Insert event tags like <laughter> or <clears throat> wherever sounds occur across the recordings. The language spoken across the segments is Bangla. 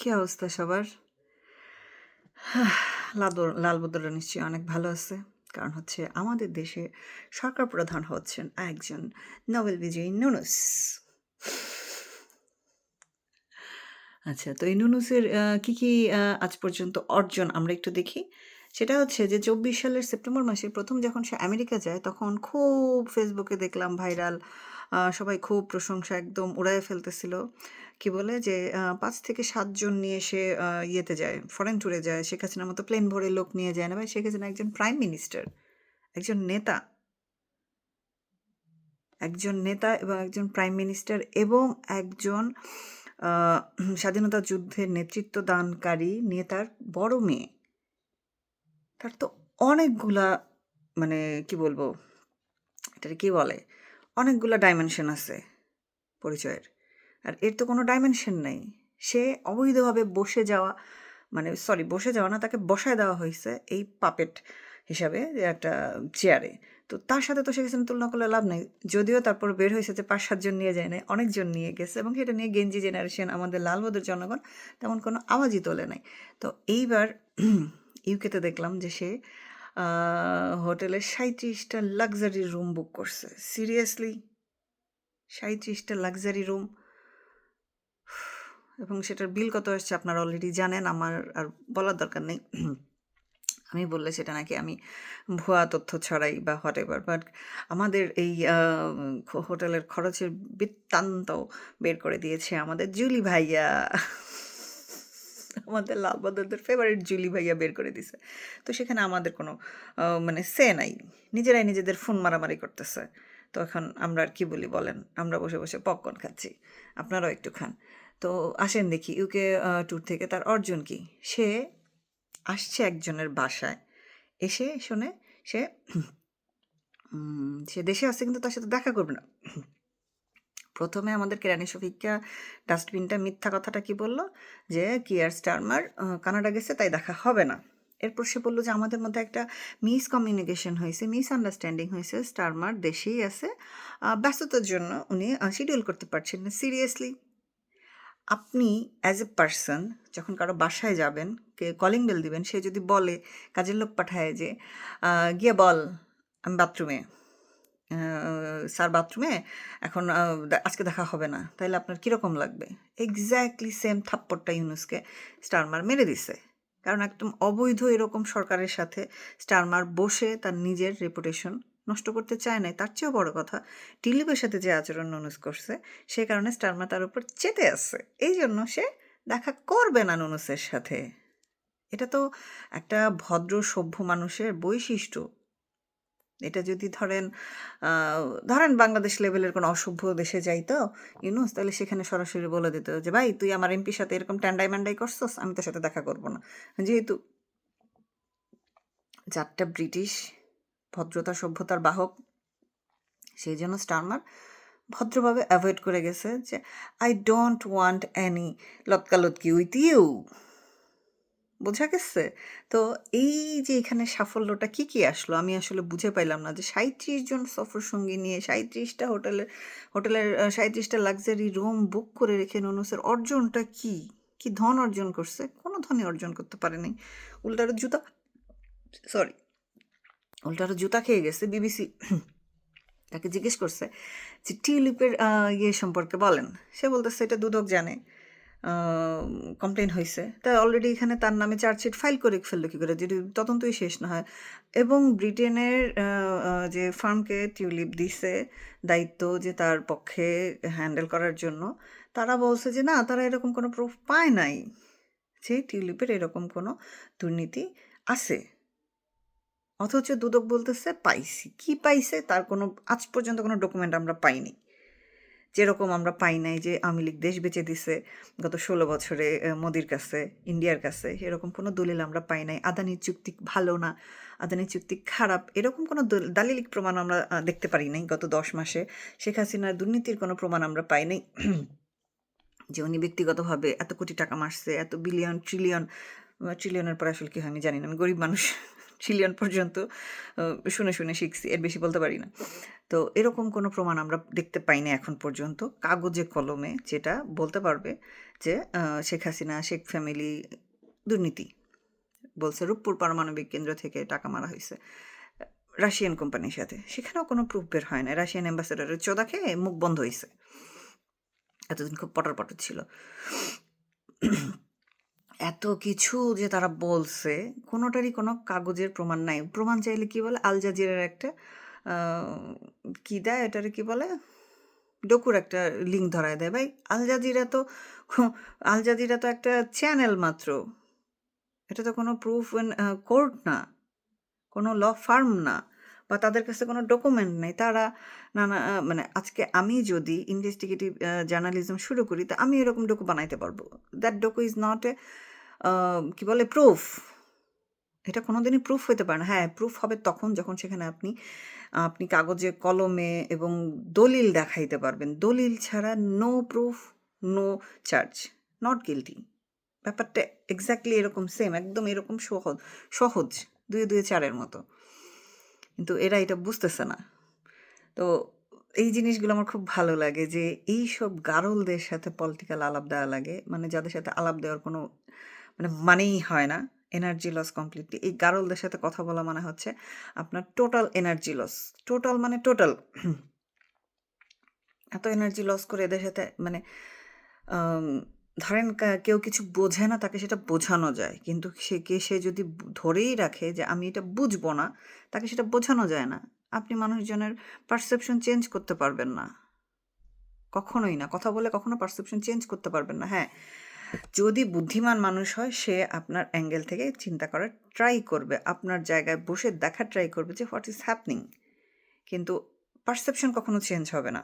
কি অবস্থা সবার? <sighs> লাল বদরা নিশ্চয়ই অনেক ভালো আছে। কারণ হচ্ছে আমাদের দেশে সরকার প্রধান হচ্ছেন একজন নোবেল বিজয়ী নুনুস। আচ্ছা, তো এই নুনুসের কি, কি আজ পর্যন্ত অর্জন আমরা একটু দেখি। সেটা হচ্ছে যে ২৪ সালের সেপ্টেম্বর মাসে প্রথম যখন সে আমেরিকা যায় তখন খুব ফেসবুকে দেখলাম ভাইরাল। সবাই খুব প্রশংসা একদম উড়ায়ে ফেলতেছিল। কি বলে যে পাঁচ থেকে ৭ জন নিয়ে সে ইয়েতে যায়, ফরেন ট্যুরে যায়। শেখ হাসিনার মতো প্লেন ভরে লোক নিয়ে যায় না ভাই। শেখ হাসিনা একজন প্রাইম মিনিস্টার, একজন নেতা। একজন নেতা এবং একজন প্রাইম মিনিস্টার এবং একজন স্বাধীনতা যুদ্ধের নেতৃত্ব দানকারী নেতার বড় মেয়ে। তার তো অনেকগুলা মানে কি বলব? এটারে কি বলে? অনেকগুলা ডাইমেনশন আছে পরিচয়ের। আর এর তো কোনো ডাইমেনশন নাই। সে অবৈধভাবে বসে যাওয়া মানে সরি বসে যাওয়া না, তাকে বসায় দেওয়া হয়েছে এই পাপেট হিসাবে একটা চেয়ারে। তো তার সাথে তো হাসিনা তুলনা করলে লাভ নাই। যদিও তারপর বের হয়েছে যে পাঁচ সাতজন নিয়ে যায় নাই। অনেকজন নিয়ে গেছে এবং সেটা নিয়ে গেঞ্জি জেনারেশন আমাদের লালবদর জনগণ তেমন কোনো আওয়াজই তোলে নাই। তো এইবার ইউকেতে দেখলাম যে সে হোটেলে ৩৭ টা লাক্সারি রুম বুক করছে। সিরিয়াসলি? ৩৭ টা লাক্সারি রুম? এবং সেটার বিল কত আসছে আপনারা অলরেডি জানেন। আমার আর বলার দরকার নেই। আমি বললে সেটা নাকি আমি ভুয়া তথ্য ছড়াই বা হোয়াটএভার। বাট আমাদের এই হোটেলের খরচের বৃত্তান্ত বের করে দিয়েছে আমাদের জুলি ভাইয়া। আমাদের লালবদরদের ফেভারিট জুলি ভাইয়া বের করে দিছে। তো সেখানে আমাদের কোনো মানে সে নাই। নিজেরাই নিজেদের ফোন মারামারি করতেছে। তো এখন আমরা আর কি বলি বলেন? আমরা বসে, বসে পপকর্ন খাচ্ছি। আপনারাও একটু খান। তো আসেন দেখি ইউকে ট্যুর থেকে তার অর্জন কি? সে আসছে একজনের বাসায়। এসে শুনে সে সে দেশে আসছে কিন্তু তার সাথে দেখা করবে না। ১ম এ আমাদের কেরানি শফিকা ডাস্টবিনটা মিথ্যা কথাটা কি বলল? যে কিয়ার স্টারমার কানাডা গেছে তাই দেখা হবে না। এরপর সে বলল যে আমাদের মধ্যে একটা মিসকমিউনিকেশন মিস আন্ডারস্ট্যান্ডিং হয়েছে স্টারমার দেশেই আছে। ব্যস্ততার জন্য উনি শিডিউল করতে পারছেন না। সিরিয়াসলি? আপনি অ্যাজ এ পারসন যখন কারও বাসায় যাবেন, কে কলিং বেল দিবেন, সে যদি বলে কাজের লোক পাঠায় যে "গিয়ে বল আমি বাথরুমে। স্যার বাথরুমে এখন আজকে দেখা হবে না।" তাইলে আপনার কীরকম লাগবে? এক্স্যাক্টলি সেম থাপ্পড়টা ইউনুসকে স্টারমার মেরে দিছে। কারণ একদম অবৈধ এরকম সরকারের সাথে স্টারমার বসে তার নিজের রেপুটেশন নষ্ট করতে চায় নাই। তার চেয়েও বড় কথা টিউলিপের সাথে যে আচরণ নুনুস করছে, সে কারণে স্টারমার তার উপর চেতে আছে। এইজন্য সে দেখা করবে না নুনুসের সাথে। এটা তো একটা ভদ্র সভ্য মানুষের বৈশিষ্ট্য। এটা যদি ধরেন ধরেন বাংলাদেশ লেভেলের কোনো অসভ্য দেশে যাইতো ইউনুস তাহলে সেখানে সরাসরি বলে দিত যে, "ভাই তুই আমার এমপির সাথে এরকম ট্যান্ডাই-ম্যান্ডাই করছস, আমি তোর সাথে দেখা করব না।" যেহেতু চারটা ব্রিটিশ, ভদ্রতা সভ্যতার বাহক। সেই জন্য স্টারমার ভদ্রভাবে অ্যাভয়েড করে গেছে যে, "I don't want any লতকালতকি উইথ ইউ।" বোঝা গেছে? তো এই যে এখানে সাফল্যটা কি, কি আসলো? আমি আসলে বুঝে পাইলাম না যে ৩৭ জন সফর সঙ্গী নিয়ে ৩৭ টা হোটেলের হোটেলের আ ৩৭ টা লাক্সারি রুম বুক করে রেখে নুনুসের অর্জনটা কি? কি ধন অর্জন করছে? কোনো ধনই অর্জন করতে পারেনি নাই। উল্টা আরও জুতা সরি। উল্টা আরও জুতা খেয়ে গেছে। বিবিসি তাকে জিজ্ঞেস করছে যে টিউলিপের ইয়ে সম্পর্কে বলেন। সে বলতেছে এটা দুদক জানে। আ হয়েছে। তা অলরেডি এখানে তার নামে চার্জশিট ফাইল করে ফেলল কী করে? যদি তদন্তই শেষ না হয়। এবং ব্রিটেনের যে ফার্মকে টিউলিপ দিছে দায়িত্ব যে তার পক্ষে হ্যান্ডেল করার জন্য, তারা বলছে যে না তারা এরকম কোনো প্রুফ পায় নাই যে টিউলিপের এরকম কোনো দুর্নীতি আছে। অথচ দুদক বলতেছে পাইছি। কি পাইছে? তার কোনো আজ পর্যন্ত কোনো ডকুমেন্ট আমরা পাইনি। যেরকম আমরা পাই নাই যে আওয়ামী লীগ দেশ বেচে দিছে গত ১৬ বছরে মোদির কাছে, ইন্ডিয়ার কাছে। এরকম কোনো দলিল আমরা পাই নাই। আদানির চুক্তি ভালো না, আদানির চুক্তি খারাপ। এরকম কোনো দল দালিলিক প্রমাণ আমরা দেখতে পারি নাই গত ১০ মাসে। শেখ হাসিনার দুর্নীতির কোনো প্রমাণ আমরা পাই নাই। <clears throat> যে উনি ব্যক্তিগতভাবে এত কোটি টাকা মারছে, এত বিলিয়ন, ট্রিলিয়ন, ট্রিলিয়নের পরে আসলে কী হয় আমি জানি না। আমি গরিব মানুষ। ট্রিলিয়ন পর্যন্ত শুনে শুনে শিখছি, এর বেশি বলতে পারি না। তো এরকম কোনো প্রমাণ আমরা দেখতে পাই না এখন পর্যন্ত। কাগজে কলমে যেটা বলতে পারবে যে শেখ হাসিনা, শেখ ফ্যামিলি, দুর্নীতি বলছে, রূপপুর পারমাণবিক কেন্দ্র থেকে টাকা মারা হয়েছে রাশিয়ান কোম্পানির সাথে। সেখানেও কোনো প্রুফ বের হয় না। রাশিয়ান অ্যাম্বাসেডারের চোদা খেয়ে মুখ বন্ধ হয়েছে। এতদিন খুব পটর পটর ছিল। এত কিছু যে তারা বলছে, কোনোটারই কোনো কাগজের প্রমাণ নাই। প্রমাণ চাইলে কি বলে? আল জাজিরার একটা কি দেয়? এটারে কি বলে? ডকুর একটা লিঙ্ক ধরায় দেয়। ভাই, আল জাজিরা তো, আল জাজিরা তো একটা চ্যানেল মাত্র। এটা তো কোনো প্রুফ কোর্ট না। কোনো ল ফার্ম না। বা তাদের কাছে কোনো ডকুমেন্ট নেই। তারা নানা মানে আজকে আমি যদি ইনভেস্টিগেটিভ জার্নালিজম শুরু করি, তা আমি এরকম ডকু বানাইতে পারব। That docu is not a কি বলে প্রুফ এটা কোনোদিনই প্রুফ হতে পারে না। হ্যাঁ প্রুফ হবে তখন যখন সেখানে আপনি আপনি কাগজে কলমে এবং দলিল দেখাইতে পারবেন। দলিল ছাড়া no proof no charge not guilty ব্যাপারটা এক্স্যাক্টলি এরকম সেম একদম এরকম সহজ সহজ, দুয়ে দুয়ে চারের মতো। কিন্তু এরা এটা বুঝতেছে না। তো এই জিনিসগুলো আমার খুব ভালো লাগে যে এই সব গারলদের সাথে পলিটিক্যাল আলাপ দেওয়া লাগে। মানে যাদের সাথে আলাপ দেওয়ার কোনো মানে মানেই হয় না এনার্জি লস কমপ্লিটলি এই গারলদের সাথে কথা বলা মানে হচ্ছে আপনার টোটাল এনার্জি লস টোটাল মানে টোটাল এত এনার্জি লস করে এদের সাথে মানে ধরেন কেউ কিছু বোঝে না, তাকে সেটা বোঝানো যায়। কিন্তু সে, কে, সে যদি ধরেই রাখে যে আমি এটা বুঝব না, তাকে সেটা বোঝানো যায় না। আপনি মানুষজনের পারসেপশন চেঞ্জ করতে পারবেন না। কখনোই না। কথা বলে কখনো পারসেপশন চেঞ্জ করতে পারবেন না। হ্যাঁ যদি বুদ্ধিমান মানুষ হয়, সে আপনার অ্যাঙ্গেল থেকে চিন্তা করার ট্রাই করবে। আপনার জায়গায় বসে দেখার ট্রাই করবে যে হোয়াট ইজ হ্যাপনিং কিন্তু পারসেপশন কখনো চেঞ্জ হবে না।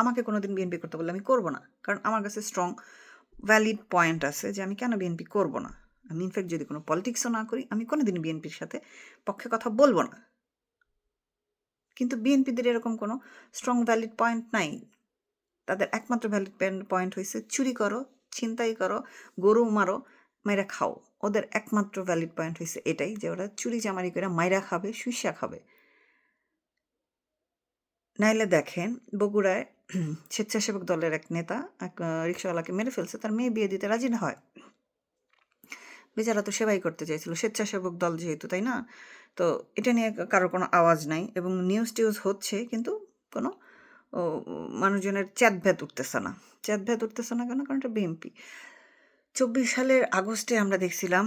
আমাকে কোনো দিন বিএনপি করতে বললে আমি করব না। কারণ আমার কাছে স্ট্রং ভ্যালিড পয়েন্ট আছে যে, আমি কেন বিএনপি করব না? আমি ইনফ্যাক্ট যদি কোনো পলিটিক্সও না করি, আমি কোনো দিন বিএনপির সাথে পক্ষে কথা বলব না। কিন্তু বিএনপিদের এরকম কোনো স্ট্রং ভ্যালিড পয়েন্ট নাই। তাদের একমাত্র ভ্যালিড পয়েন্ট হয়েছে চুরি করো ছিনতাই করো, গরু মারো, মাইরা খাও। ওদের একমাত্র ভ্যালিড পয়েন্ট হয়েছে এটাই যে ওরা চুরি চামারি করে মাইরা খাবে সুইসা খাবে। নাইলে দেখেন বগুড়ায় <clears throat> স্বেচ্ছাসেবক দলের এক নেতা, এক রিক্সাওয়ালাকে মেরে ফেলছে, তার মেয়ে বিয়ে দিতে রাজি না হয়। বেচারা তো সেবাই করতে চাইছিল, স্বেচ্ছাসেবক দল যেহেতু, তাই না? তো এটা নিয়ে কারোর কোনো আওয়াজ নাই এবং নিউজ টিউজ হচ্ছে, কিন্তু কোনো মানুষজনের চ্যাত ভ্যাত উঠতেছে না। চ্যাত ভ্যাত উঠতেছে না কেন? কারণ এটা বিএমপি চব্বিশ সালের আগস্টে আমরা দেখছিলাম,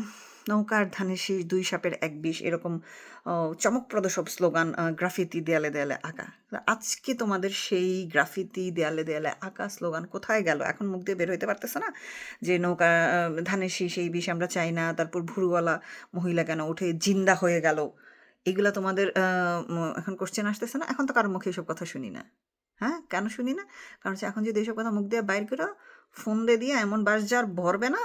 নৌকার ধানের শীষ দুই সাপের এক বিষ, এরকম চমকপ্রদ সব স্লোগান গ্রাফিতি দেয়ালে দেয়ালে আঁকা। আজকে তোমাদের সেই গ্রাফিতি দেয়ালে দেয়ালে আঁকা স্লোগান কোথায় গেল? এখন মুখ দিয়ে বের হইতে পারতেছে না যে নৌকা ধানের শীষ, এই বিষ আমরা চাই না, তারপর ভুরুওয়ালা মহিলা কেন উঠে জিন্দা হয়ে গেল? এগুলা তোমাদের এখন কোশ্চেন আসতেছে না? এখন তো কারোর মুখে এসব কথা শুনি না। হ্যাঁ? কেন শুনি না? কারণ এখন যদি এসব কথা মুখ দিয়ে বাইর করো, ফোন দিয়ে দিয়ে এমন বাস যার ভরবে না?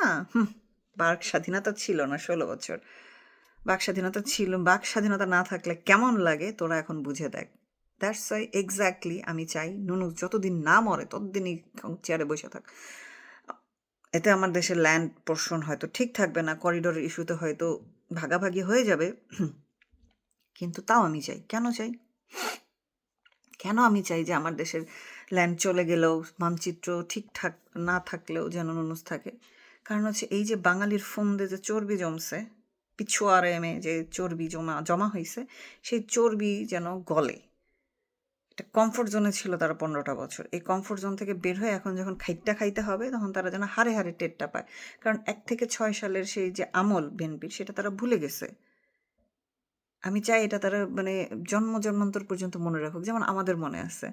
বাক স্বাধীনতা ছিল না ষোলো বছর। বাক স্বাধীনতা ছিল, বাক স্বাধীনতা না থাকলে কেমন লাগে তোরা এখন বুঝে দেখ। দ্যাটস ওয়াই এক্স্যাক্টলি আমি চাই নুনু যতদিন না মরে ততদিনই চেয়ারে বসে থাক। এতে আমার দেশের ল্যান্ড পোর্শন হয়তো ঠিক থাকবে না করিডোরের ইস্যুতে হয়তো ভাগাভাগি হয়ে যাবে। কিন্তু তাও আমি চাই। কেন চাই? কেন আমি চাই যে আমার দেশের ল্যান্ড চলে গেলেও মানচিত্র ঠিকঠাক না থাকলেও যেন নুনুস থাকে? কারণ হচ্ছে এই যে বাঙালির ফন্দে যে চর্বি জমছে পিছুয়ারেমে যে চর্বি জমা জমা হয়েছে সেই চর্বি যেন গলে। একটা কমফোর্ট জোনে ছিল তারা পনেরোটা বছর। এই কমফোর্ট জোন থেকে বের হয়ে এখন যখন খাইটটা খাইতে হবে, তখন তারা যেন হারে হারে টেরটা পায়। কারণ এক থেকে ছয় সালের সেই যে আমল বিএনপির, সেটা তারা ভুলে গেছে। আমি চাই এটা তারা মানে জন্ম জন্মান্তর পর্যন্ত মনে রাখুক, যেমন আমাদের মনে আছে।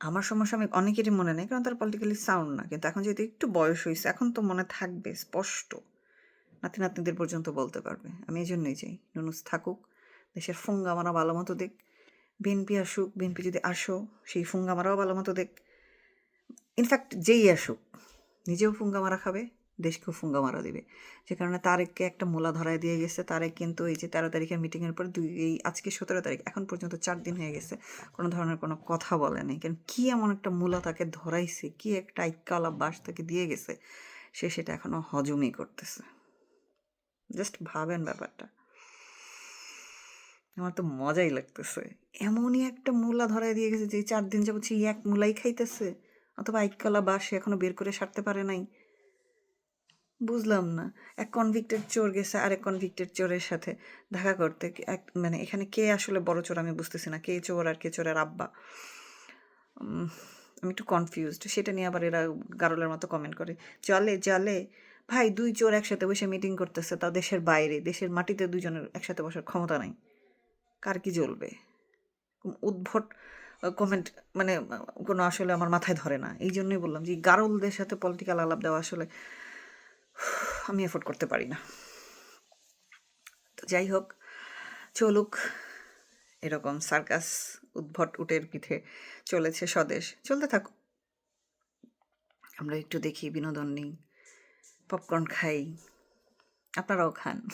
আমার সমস্যা আমি অনেকেরই মনে নেই, কারণ তারা পলিটিক্যালি সাউন্ড না। কিন্তু এখন যেহেতু একটু বয়স হয়েছে, এখন তো মনে থাকবে, স্পষ্ট। নাতি নাতনিদের পর্যন্ত বলতে পারবে। আমি এই জন্যই চাই নুনুস থাকুক, দেশের ফুঙ্গা মারা ভালো মতো দেখ, বিএনপি আসুক, বিএনপি যদি আসো, সেই ফুঙ্গা মারাও ভালো মতো দেখ। ইনফ্যাক্ট যেই আসুক, নিজেও ফুঙ্গা মারা খাবে। দেশকেও ফুঙ্গা মারা দিবে। যে কারণে তারেককে একটা মোলা ধরায় দিয়ে গেছে। তারেক কিন্তু এই যে তেরো তারিখের মিটিংয়ের পর দুই এই আজকে সতেরো তারিখ, এখন পর্যন্ত চার দিন হয়ে গেছে। কোনো ধরনের কোনো কথা বলেনি কারণ কী এমন একটা মূলা তাকে ধরাইছে, কি একটা আইকালা বাস তাকে দিয়ে গেছে, সে সেটা এখনও হজমই করতেছে। জাস্ট ভাবেন ব্যাপারটা। আমার তো মজাই লাগতেছে। এমনই একটা মূলা ধরাই দিয়ে গেছে যে চার দিন যাবত সেই এক মূলাই খাইতেছে, অথবা আইকলা বা সে এখনও বের করে সারতে পারে নাই। বুঝলাম না। এক কনভিক্টেড চোর গেছে, আরেক কনভিক্টেড চোরের সাথে দেখা করতে। এক মানে এখানে কে আসলে বড় চোর আমি বুঝতেছি না। কে চোর আর কে চোরের আব্বা? আমি একটু কনফিউজড সেটা নিয়ে আবার এরা গারলের মতো কমেন্ট করে। জলে জলে। ভাই, দুই চোর একসাথে বসে মিটিং করতেছে, তা দেশের বাইরে। দেশের মাটিতে দুজনের একসাথে বসার ক্ষমতা নাই। কার কি জ্বলবে? উদ্ভট কমেন্ট মানে কোনো আসলে আমার মাথায় ধরে না। এই জন্যই বললাম যে গারলদের সাথে পলিটিক্যাল আলাপ দেওয়া আসলে আমি এফোর্ড করতে পারি না। তো যাই হোক, চলুক, এরকম সার্কাস উদ্ভট উটের পিঠে চলেছে স্বদেশ। চলতে থাকুক। আমরা একটু দেখি বিনোদন নিই, পপকর্ন খাই, আপনারাও খান।